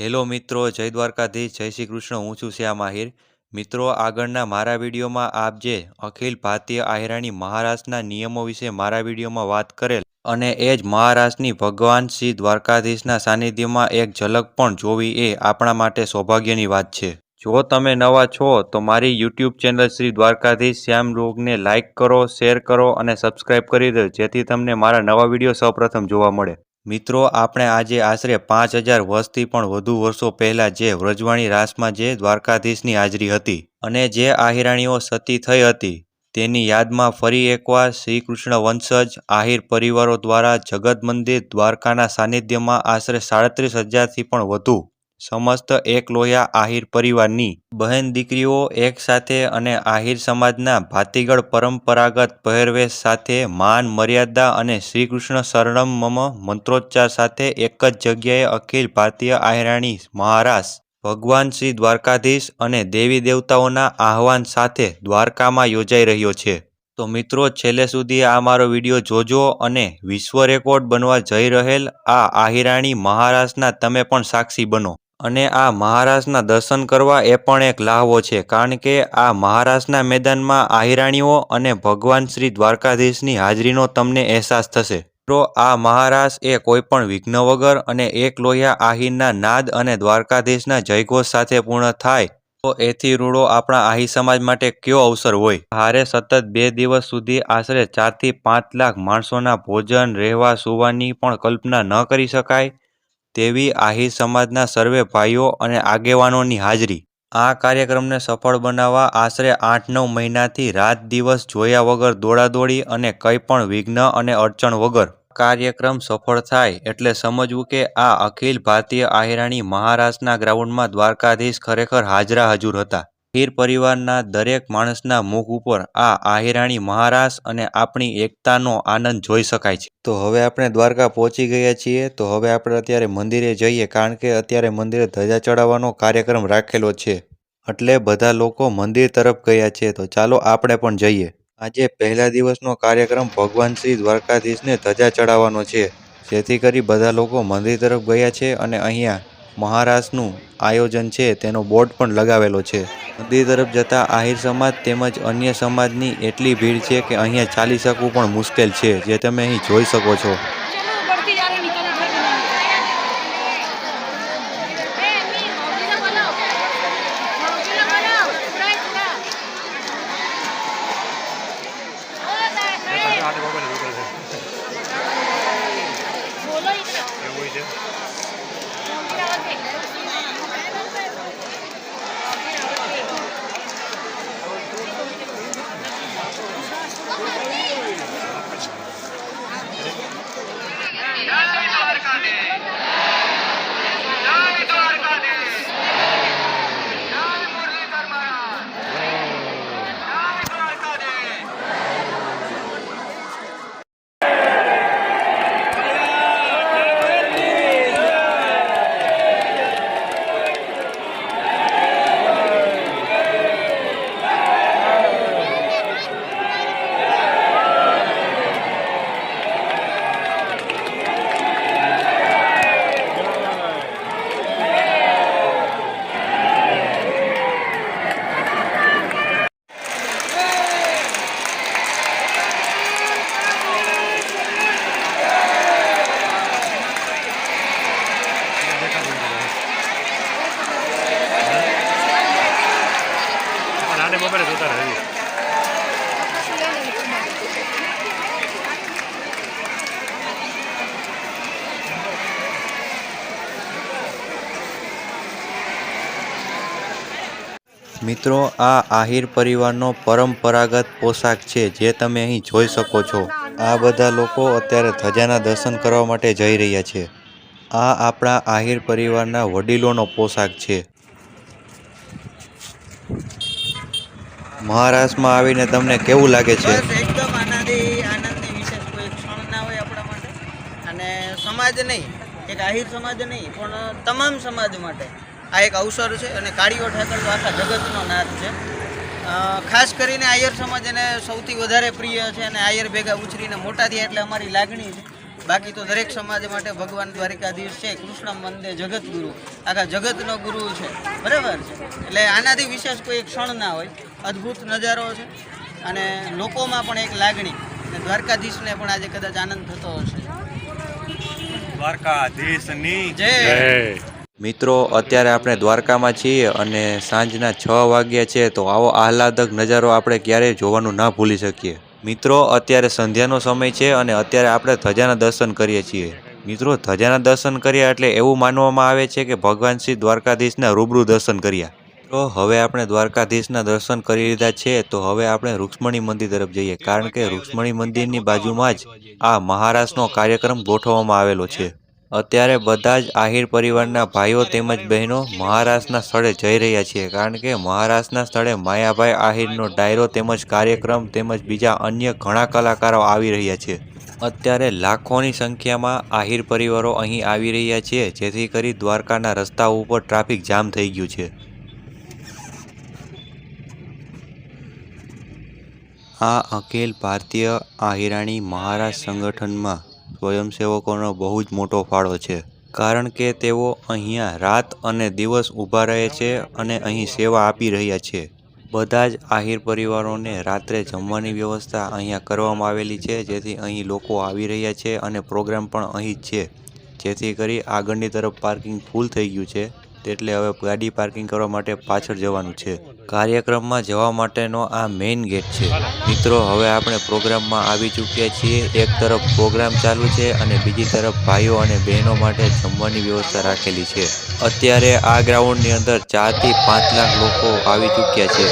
Hello મિત્રો, જય દ્વારકાધીશ, જય શ્રી કૃષ્ણ, હું છું શ્યામ આહિર. મિત્રો, આગળના મારા વિડીયોમાં આપ જે અખિલ ભારતીય આહિરાણી મહારાષ્ટ્રના નિયમો વિશે મારા વિડીયોમાં વાત કરેલ અને એ જ મહારાષ્ટ્રની ભગવાન શ્રી દ્વારકાધીશના સાનિધ્યમાં એક ઝલક પણ જોવી એ આપણા માટે સૌભાગ્યની વાત છે. જો તમે નવા છો, તો મારી યુટ્યુબ ચેનલ શ્રી દ્વારકાધીશ શ્યામ રોગને લાઇક કરો, શેર કરો અને સબસ્ક્રાઇબ કરી દો જેથી તમને મારા નવા વીડિયો સૌપ્રથમ જોવા મળે. મિત્રો, આપણે આજે આશરે પાંચ હજાર વર્ષથી પણ વધુ વર્ષો પહેલાં જે વ્રજવાણી રાસમાં જે દ્વારકાધીશની હાજરી હતી અને જે આહિરાણીઓ સતી થઈ હતી, તેની યાદમાં ફરી એકવાર શ્રી કૃષ્ણ વંશજ આહિર પરિવારો દ્વારા જગત મંદિર દ્વારકાના સાનિધ્યમાં આશરે સાડત્રીસ હજારથી પણ વધુ સમસ્ત એક લોહિયા આહિર પરિવારની બહેન દીકરીઓ એક સાથે અને આહિર સમાજના ભાતીગળ પરંપરાગત પહેરવેશ સાથે માન, મર્યાદા અને શ્રીકૃષ્ણ શરણમ મમ મંત્રોચ્ચાર સાથે એક જ જગ્યાએ અખિલ ભારતીય આહિરાણી મહારાસ ભગવાન શ્રી દ્વારકાધીશ અને દેવી દેવતાઓના આહવાન સાથે દ્વારકામાં યોજાઈ રહ્યો છે. તો મિત્રો, છેલ્લે સુધી આ મારો વીડિયો જોજો અને વિશ્વ રેકોર્ડ બનવા જઈ રહેલ આ આહિરાણી મહારાષ્ટ્રના તમે પણ સાક્ષી બનો. અને આ મહારાજના દર્શન કરવા એ પણ એક લાહવો છે, કારણ કે આ મહારાજના મેદાનમાં આહિરાણીઓ અને ભગવાન શ્રી દ્વારકાધીશની હાજરીનો તમને અહેસાસ થશે. મિત્રો આ મહારાજ એ કોઈ પણ વિઘ્ન વગર અને એક લોહિયા આહિરના નાદ અને દ્વારકાધીશના જયઘોષ સાથે પૂર્ણ થાય, તો એથી રૂડો આપણા આહી સમાજ માટે કયો અવસર હોય? હારે સતત બે દિવસ સુધી આશરે ચારથી પાંચ લાખ માણસોના ભોજન, રહેવા, સુવાની પણ કલ્પના ન કરી શકાય. તેવી આહિર સમાજના સર્વે ભાઈઓ અને આગેવાનોની હાજરી. આ કાર્યક્રમને સફળ બનાવવા આશરે આઠ નવ મહિનાથી રાત દિવસ જોયા વગર દોડાદોડી અને કંઈ પણ વિઘ્ન અને અડચણ વગર કાર્યક્રમ સફળ થાય એટલે સમજવું કે આ અખિલ ભારતીય આહિરાણી મહારાષ્ટ્રના ગ્રાઉન્ડમાં દ્વારકાધીશ ખરેખર હાજરા હજુર હતા. આહિર પરિવારના દરેક માણસના મુખ ઉપર આ આહિરાણી મહારાસ અને આપણી એકતાનો આનંદ જોઈ શકાય છે. તો હવે આપણે દ્વારકા પહોંચી ગયા છીએ. તો હવે આપણે અત્યારે મંદિરે જઈએ કારણ કે અત્યારે મંદિરે ધજા ચડાવવાનો કાર્યક્રમ રાખેલો છે. એટલે બધા લોકો મંદિર તરફ ગયા છે. તો ચાલો આપણે પણ જઈએ. આજે પહેલા દિવસનો કાર્યક્રમ ભગવાન શ્રી દ્વારકાધીશને ધજા ચડાવવાનો છે. જેથી કરી બધા લોકો મંદિર તરફ ગયા છે અને અહીંયા મહારાસનું આયોજન છે. તેનો બોર્ડ પણ લગાવેલો છે. મંદિર તરફ જતા આહિર સમાજ તેમજ અન્ય સમાજની એટલી ભીડ છે કે અહીંયા ચાલી શકવું પણ મુશ્કેલ છે, જે તમે અહીં જોઈ શકો છો. મિત્રો, આ આહિર પરિવારનો પરંપરાગત પોશાક છે, જે તમે અહીં જોઈ શકો છો. આ બધા લોકો અત્યારે ધજાના દર્શન કરવા માટે જઈ રહ્યા છે. આ આપણા આહિર પરિવારના વડીલોનો પોશાક છે. મહારાષ્ટ્રમાં આવીને તમને કેવું લાગે છે? સમાજ નહીં, એક આહિર સમાજ નહીં, પણ તમામ સમાજ માટે. આ એક અવસર છે અને કાળીઓ ઠાકર તો આખા જગતનો નાથ છે. ખાસ કરીને આયર સમાજ એને સૌથી વધારે પ્રિય છે અને આયર ભેગા ઉછરીને મોટા થયા એટલે અમારી લાગણી છે. બાકી તો દરેક સમાજ માટે ભગવાન દ્વારિકાધીશ છે કૃષ્ણ મંદિર જગતગુરુ આખા જગતનો ગુરુ છે. બરાબર છે. એટલે આનાથી વિશેષ કોઈ ક્ષણ ના હોય. અદ્ભુત નજારો છે અને લોકોમાં પણ એક લાગણી. અને દ્વારકાધીશને પણ આજે કદાચ આનંદ થતો હશે. દ્વારકાધીશની જય. જય. મિત્રો, અત્યારે આપણે દ્વારકામાં છીએ અને સાંજના છ વાગ્યા છે, તો આવો આહલાદક નજારો આપણે ક્યારેય જોવાનું ના ભૂલી શકીએ. મિત્રો, અત્યારે સંધ્યાનો સમય છે અને અત્યારે આપણે ધજાના દર્શન કરીએ છીએ. મિત્રો, ધજાના દર્શન કર્યા એટલે એવું માનવામાં આવે છે કે ભગવાન શ્રી દ્વારકાધીશના રૂબરૂ દર્શન કર્યા. તો હવે આપણે દ્વારકાધીશના દર્શન કરી લીધા છે, તો હવે આપણે રૂક્ષ્મણી મંદિર તરફ જઈએ. કારણ કે રૂક્ષ્મણી મંદિરની બાજુમાં જ આ મહારાષ્ટ્રનો કાર્યક્રમ ગોઠવવામાં આવેલો છે. અત્યારે બધા જ આહિર પરિવારના ભાઈઓ તેમજ બહેનો મહારાષ્ટ્રના સ્થળે જઈ રહ્યા છીએ, કારણ કે મહારાષ્ટ્રના સ્થળે માયાભાઈ આહિરનો ડાયરો તેમજ કાર્યક્રમ તેમજ બીજા અન્ય ઘણા કલાકારો આવી રહ્યા છે. અત્યારે લાખોની સંખ્યામાં આહિર પરિવારો અહીં આવી રહ્યા છે, જેથી કરી દ્વારકાના રસ્તા ઉપર ટ્રાફિક જામ થઈ ગયું છે. આ અખિલ ભારતીય આહિરાણી મહારાજ સંગઠનમાં સ્વયંસેવકોનો બહુ જ મોટો ફાળો છે, કારણ કે તેઓ અહીંયા રાત અને દિવસ ઊભા રહે છે અને અહીં સેવા આપી રહ્યા છે. બધા જ આહિર પરિવારોને રાત્રે જમવાની વ્યવસ્થા અહીંયા કરવામાં આવેલી છે, જેથી અહીં લોકો આવી રહ્યા છે અને પ્રોગ્રામ પણ અહીં જ છે, જેથી કરી આગળની તરફ પાર્કિંગ ફૂલ થઈ ગયું છે. એટલે હવે ગાડી પાર્કિંગ કરવા માટે પાછળ જવાનું છે. કાર્યક્રમમાં જવા માટેનો આ મેઇન ગેટ છે. મિત્રો, હવે આપણે પ્રોગ્રામમાં આવી ચૂક્યા છીએ. એક તરફ પ્રોગ્રામ ચાલુ છે અને બીજી તરફ ભાઈઓ અને બહેનો માટે જમવાની વ્યવસ્થા રાખેલી છે. અત્યારે આ ગ્રાઉન્ડની અંદર ચારથી પાંચ લાખ લોકો આવી ચૂક્યા છે.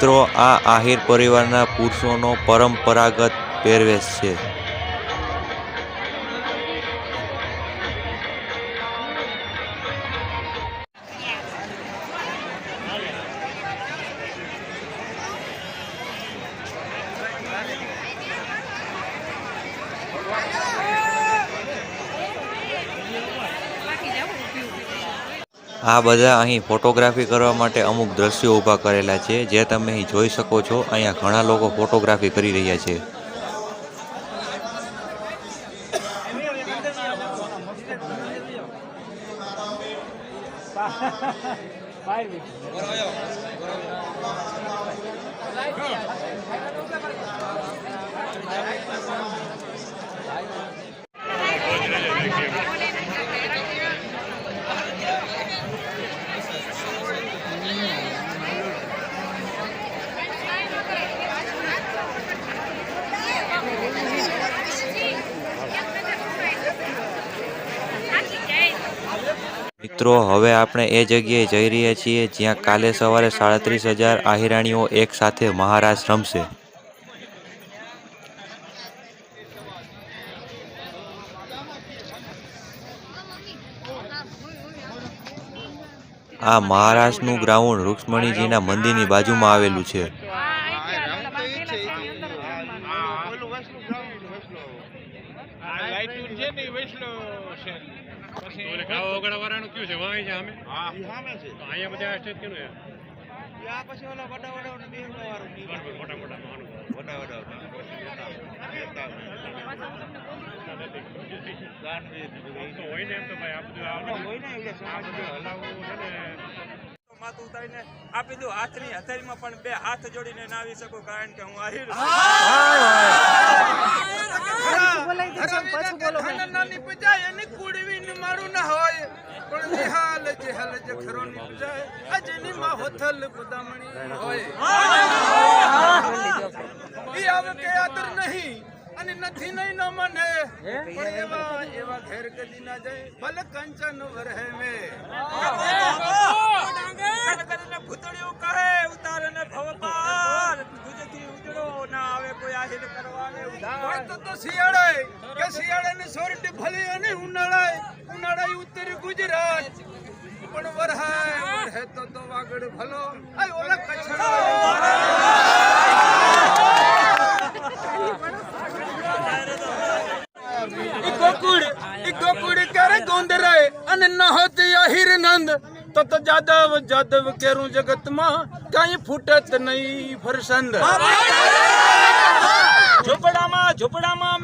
મિત્રો આ આહિર પરિવારના પુરુષોનો પરંપરાગત પહેરવેશ છે. આ બધા અહીં ફોટોગ્રાફી કરવા માટે અમુક દ્રશ્યો ઊભા કરેલા છે, જે તમે અહીં જોઈ શકો છો. અહીંયા ઘણા લોકો ફોટોગ્રાફી કરી રહ્યા છે. મિત્રો, હવે આપણે એ જગ્યાએ જઈ રહ્યા છીએ જ્યાં કાલે સવારે સાડત્રીસ હજાર આહિરાણીઓ એક સાથે મહારાજ રમશે. આ મહારાષ્ટ્રનું ગ્રાઉન્ડ રૂક્ષ્મણીજીના મંદિરની બાજુમાં આવેલું છે તો ઓલે ગાવા વગાડવા વાળાનું કયું છે વાંહી છે સામે? તો અહીંયા બધા આ સ્ટેજ કેનું છે? બરાબર, મોટા મોટા વડા તો હોય ને એમ તો ભાઈ આ બધું આવડે. આ બધું હલાવવું છે ને માથું ઉતારીને આપી દઉં હાથની હથેળીમાં પણ બે હાથ જોડીને ના આવી શકું કારણ કે હું આહિર કુડવીન મારું ના હોય પણ નિહાલ જે હલ જે ખરો ની પૂજાય અજની માં હોથલ બદામણી હોય. ઈ આવે કે આદર નહીં અને નથી નહીં ન મને. પણ એવા એવા ઘેર કદી ના જાય. ભલે કંચન વરહે મે. ભૂતળિયું કહે ઉતારને ભવપાર. તુજથી ઉજળો ના આવે કોઈ આહિર કરવાને ઉધાર. તો તો શિયાળાએ કે શિયાળે ને સોરઠ ભલે અને ઉનાળાએ ઉનાળાએ ઉત્તર ગુજરાત. પણ વરહાય વરહે તો તો વાગડ ભલો. આય ઓલા કચ્છ ઈ ગોકુળ ઈ ગોકુળ કરે ગોંદરાય અને નહોત અહીર નંદ? તો તો જાદવ જાદવ કેરું જગતમાં કઈ ફૂટત નહીં ફરસંદ. ઝોપડામાં ઝોપડામાં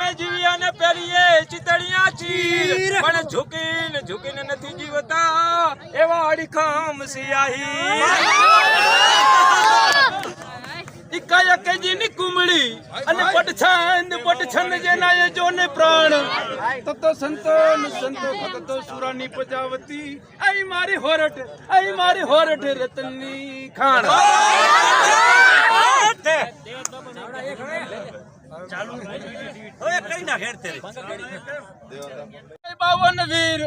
પહેરીએ ચિતડિયા ચીર. પણ ઝૂકીને ઝૂકીને નથી જીવતા. એવા અડીખમ સિયાહી. ઈ કાયા કેજીની કુમળી અને પટછંદ પટછંદ જેના એ જોને પ્રાણ. તો તો સંતોન સંતો ભક્તો સુરાની પ્રજાવતી આઈ મારી હોરઠ આઈ મારી હોરઠ રતનની ખાણ. બાવન વીર,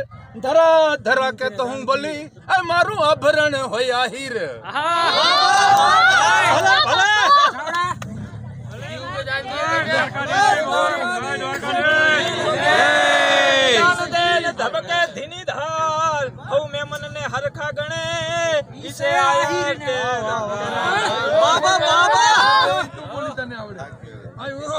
ધરા ધરા કે તો હું બોલી આ મારું આભરણ હોય આહીર. ધબકે ધીની ધાર, હઉ મેમન ને હરખા ગણે ઈસે આયા કે બાબા બાબા તને આવડે આય ઉરો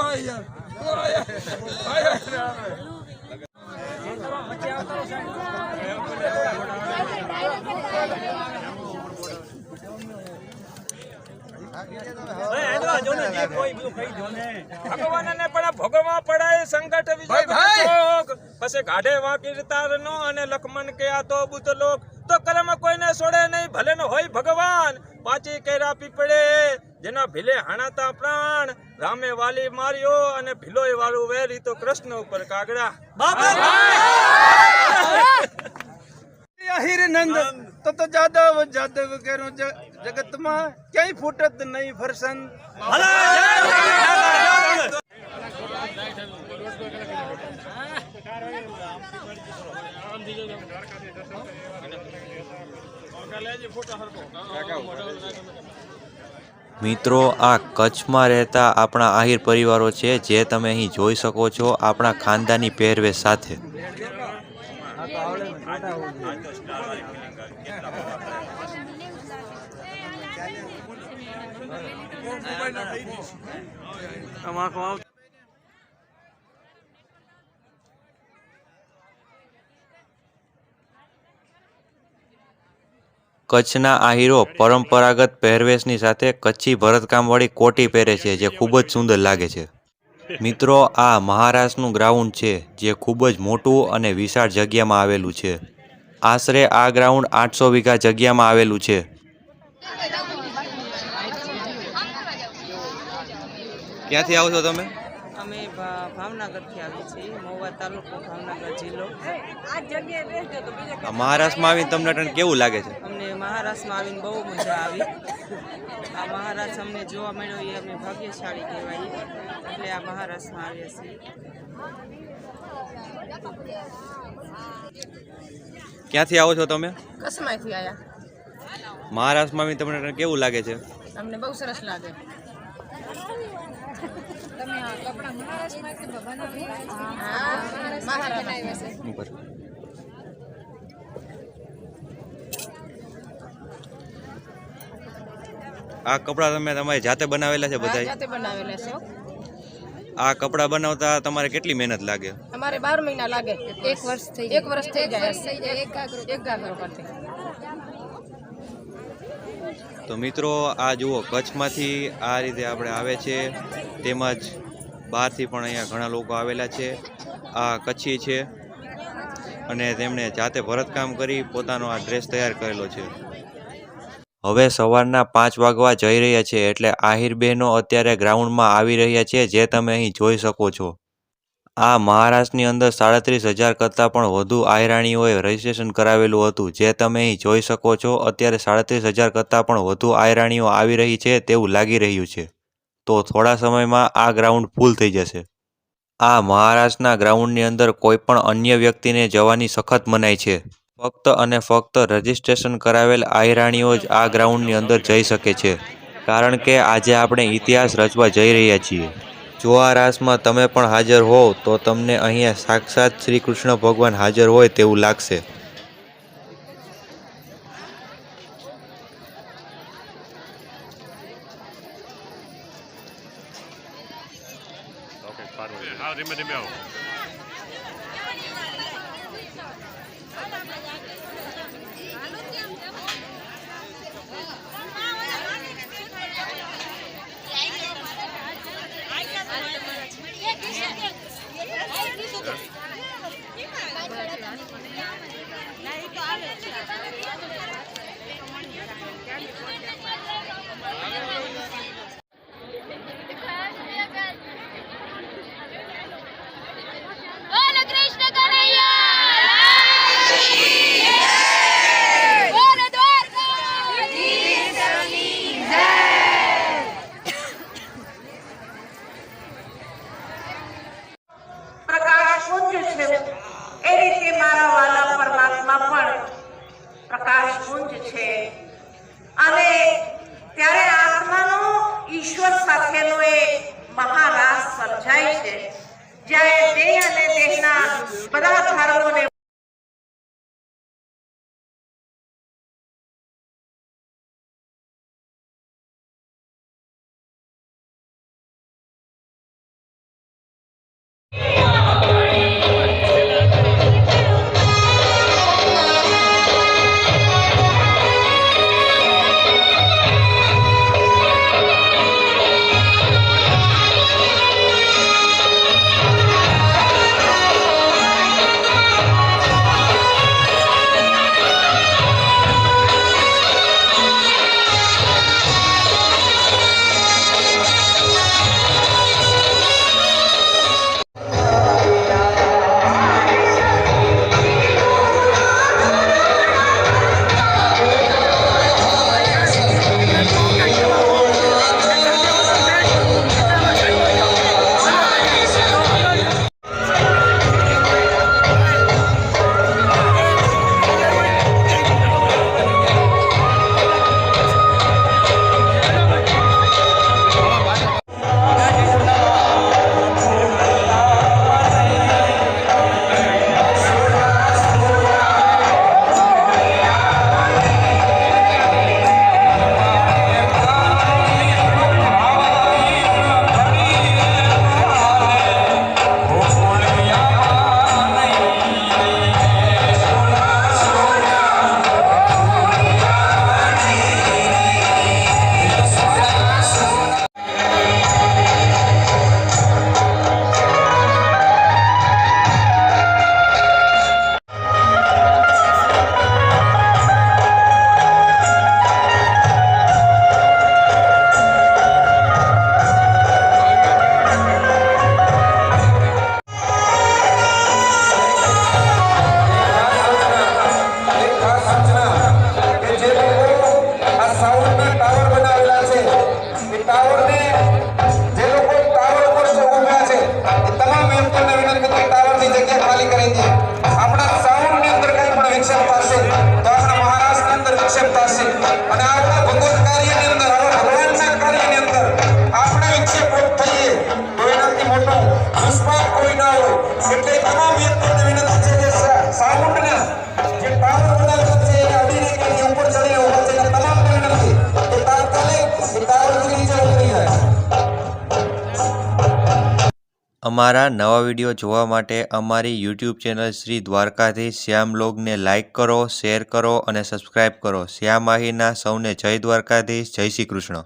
આય યાર ઉરો આય આય આય ભગવાનને પણ ભોગવા પડાય સંકટ વિજય. પછી કાઢે વાંકી તારનો અને લખમણ કે આ તો લોક. તો કર્મ કોઈને છોડે નહીં ભલે નો હોય ભગવાન. પાછી કેરા પીપળે જેના ભીલે હાણાતા પ્રાણ રામે વાલી માર્યો અને ભીલોય વાળું વેરી તો કૃષ્ણ ઉપર કાગડા આહિર નંદ તો તો જાદવ જાદવ કેરો જગતમાં ક્યાંય ફૂટત નહીં ફરસન મિત્રો, આ કચ્છમાં રહેતા આપણા આહિર પરિવારો છે, જે તમે અહીં જોઈ શકો છો આપણા ખાનદાની પહેરવેશ સાથે. કચ્છના આહીરો પરંપરાગત પહેરવેશની સાથે કચ્છી ભરતકામવાળી કોટી પહેરે છે, જે ખૂબ જ સુંદર લાગે છે. મિત્રો, આ મહારાષ્ટ્રનું ગ્રાઉન્ડ છે, જે ખૂબ જ મોટું અને વિશાળ જગ્યામાં આવેલું છે. આશરે આ ગ્રાઉન્ડ આઠસો વીઘા જગ્યામાં આવેલું છે. ક્યાંથી આવો છો તમે? ભાવનગરથી આવી છીએ મહુવા તાલુકો ભાવનગર જિલ્લો. મહારાષ્ટ્રમાં આવીને તમને અટાણે કેવું લાગે છે? અમને મહારાષ્ટ્રમાં આવીને બહુ મજા આવી. આ મહારાષ્ટ્ર અમને જોવા મળ્યો એ અમે ભાગ્યશાળી કહેવાય. એટલે આ મહારાષ્ટ્રમાં આવ્યા છીએ. ક્યાંથી આવો છો તમે? કસમાથી આવ્યા મહારાષ્ટ્રમાં તમને કેવું લાગે છે? અમને બહુ સરસ લાગે. આ કપડા તમે તમારી જાતે બનાવેલા છે બધા જાતે બનાવેલા છે આ કપડાં બનાવતા તમારે કેટલી મહેનત લાગે? અમારે બાર મહિના લાગે. એક વર્ષ થઈ એક વર્ષ થઈ જાય. એક એક ગાગરો કરતી. તો મિત્રો આ જુઓ કચ્છમાંથી આ રીતે આપણે આવે છે. તેમજ બહારથી પણ અહીંયા ઘણા લોકો આવેલા છે. આ કચ્છી છે અને તેમણે જાતે ભરતકામ કરી પોતાનો આ ડ્રેસ તૈયાર કરેલો છે. હવે સવારના પાંચ વાગવા જઈ રહ્યા છે એટલે આહિર બહેનો અત્યારે ગ્રાઉન્ડમાં આવી રહ્યા છે જે તમે અહીં જોઈ શકો છો. આ મહારાષ્ટ્રની અંદર સાડત્રીસ હજાર કરતાં પણ વધુ આયરાણીઓએ રજીસ્ટ્રેશન કરાવેલું હતું. જે તમે અહીં જોઈ શકો છો, અત્યારે સાડત્રીસ હજાર કરતાં પણ વધુ આયરાણીઓ આવી રહી છે તેવું લાગી રહ્યું છે. તો થોડા સમયમાં આ ગ્રાઉન્ડ ફૂલ થઈ જશે. આ મહારાષ્ટ્રના ગ્રાઉન્ડની અંદર કોઈ પણ અન્ય વ્યક્તિને જવાની સખત મનાઈ છે. ફક્ત અને ફક્ત રજીસ્ટ્રેશન કરાવેલ આયરાણીઓ જ આ ગ્રાઉન્ડની અંદર જઈ શકે છે. કારણ કે આજે આપણે ઇતિહાસ રચવા જઈ રહ્યા છીએ. જો આ રાસમાં તમે પણ હાજર હોવ તો તમને અહીંયા સાક્ષાત શ્રી કૃષ્ણ ભગવાન હાજર હોય તેવું લાગશે. med i mål. છે. અને ત્યારે આત્માનો ઈશ્વર સાથેનો એ મહારાસ સર્જાય છે. જ્યારે દેહ અને દેહના બધા ધર્મોને આપણા સાઉન્ડની અંદર કંઈ પણ વિક્ષેપ થશે, તો આપણા મહારાષ્ટ્રની અંદર વિક્ષેપ થશે. અને આપણા ભગવત અમારા નવા વીડિયો જોવા માટે અમારી યુટ્યુબ ચેનલ શ્રી દ્વારકાધીશ. શ્યામ લોગને લાઇક કરો શેર કરો અને સબસ્ક્રાઇબ કરો. શ્યામ આહીના સૌને જય દ્વારકાધીશ. જય શ્રી કૃષ્ણ.